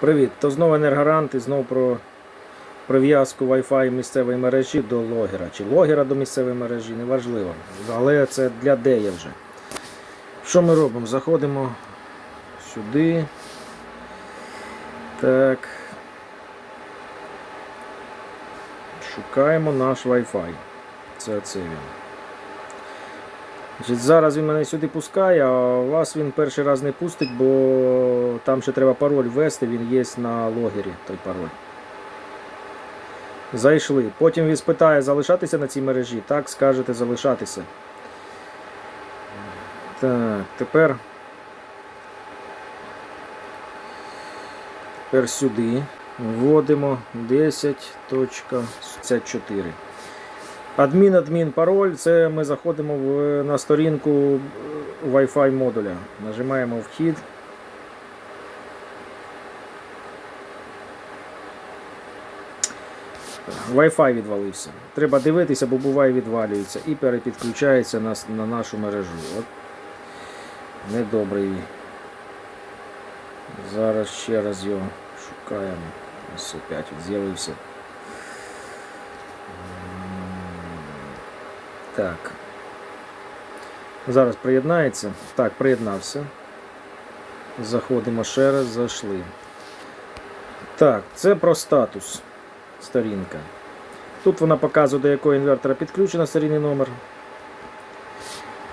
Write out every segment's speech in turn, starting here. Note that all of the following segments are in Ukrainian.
Привіт! То знову енергорант і знову про прив'язку Wi-Fi місцевої мережі до логера. Чи логера до місцевої мережі, неважливо. Але це для дея вже. Що ми робимо? Заходимо сюди. Так. Шукаємо наш Wi-Fi. Це оце він. Зараз він мене сюди пускає, а вас він перший раз не пустить, бо там ще треба пароль ввести, він є на логері той пароль. Зайшли. Потім він спитає залишатися на цій мережі. Так, скажете залишатися. Так, тепер. Тепер сюди. Вводимо 10.54. Адмін, адмін, пароль. Це ми заходимо в, на сторінку е, Wi-Fi модуля. Нажимаємо вхід. Wi-Fi відвалився. Треба дивитися, бо буває відвалюється і перепідключається на, на нашу мережу. От. Недобрий. Зараз ще раз його шукаємо. Ось опять з'явився. Так. Зараз приєднається. Так, приєднався. Заходимо ще раз, зайшли. Так, це про статус сторінка. Тут вона показує, до якого інвертора підключено серійний номер.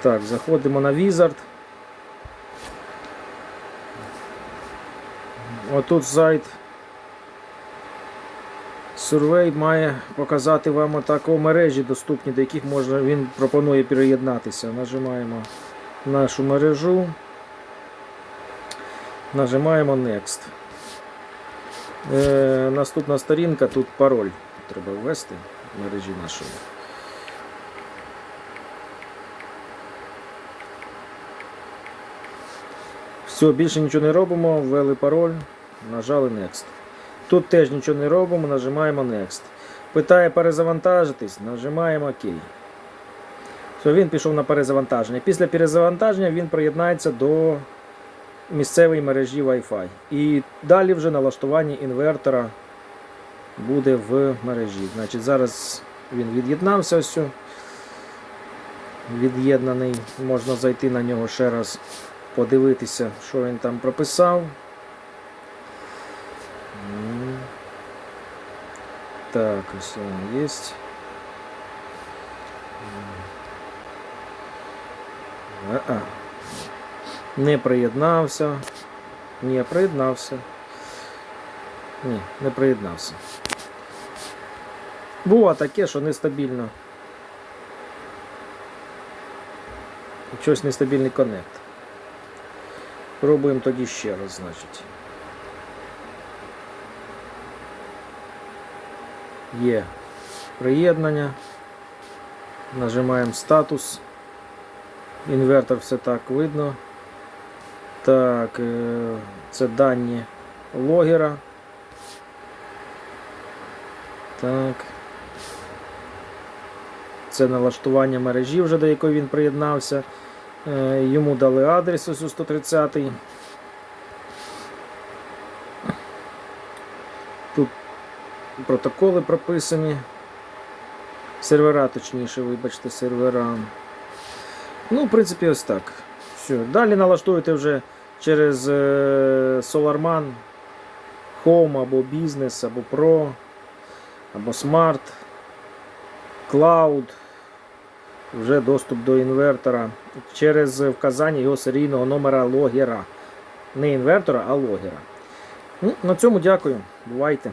Так, заходимо на Wizard. Отут сайт Survey має показати вам отако мережі доступні, до яких можна, він пропонує приєднатися. Нажимаємо нашу мережу. Нажимаємо Next. Е, наступна сторінка, тут пароль треба ввести в мережі нашої. Все, більше нічого не робимо, ввели пароль, нажали Next. Тут теж нічого не робимо, нажимаємо Next. Питає перезавантажитись, нажимаємо ОК. Все, він пішов на перезавантаження. Після перезавантаження він приєднається до місцевої мережі Wi-Fi. І далі вже налаштування інвертора буде в мережі. Значить, Зараз він від'єднався. ось. Від'єднаний. Можна зайти на нього ще раз, подивитися, що він там прописав. Так, ось він є. А-а. Не приєднався. Ні, приєднався. Ні, не приєднався. Було таке, що нестабільно. Щось нестабільний коннект. Пробуємо тоді ще раз, значить. Є приєднання. Нажимаємо статус. Інвертор все так видно. Так, е, це дані логера. Так. Це налаштування мережі, вже до якої він приєднався. Е, Йому дали адрес ось у 130. Протоколи прописані. Сервера, точніше, вибачте, сервера. Ну, в принципі, ось так. Все. Далі налаштуєте вже через е, SolarMan Home або Business, або Pro, або Smart, Cloud. Вже доступ до інвертора через вказання його серійного номера логера. Не інвертора, а логера. Ну, на цьому дякую. Бувайте.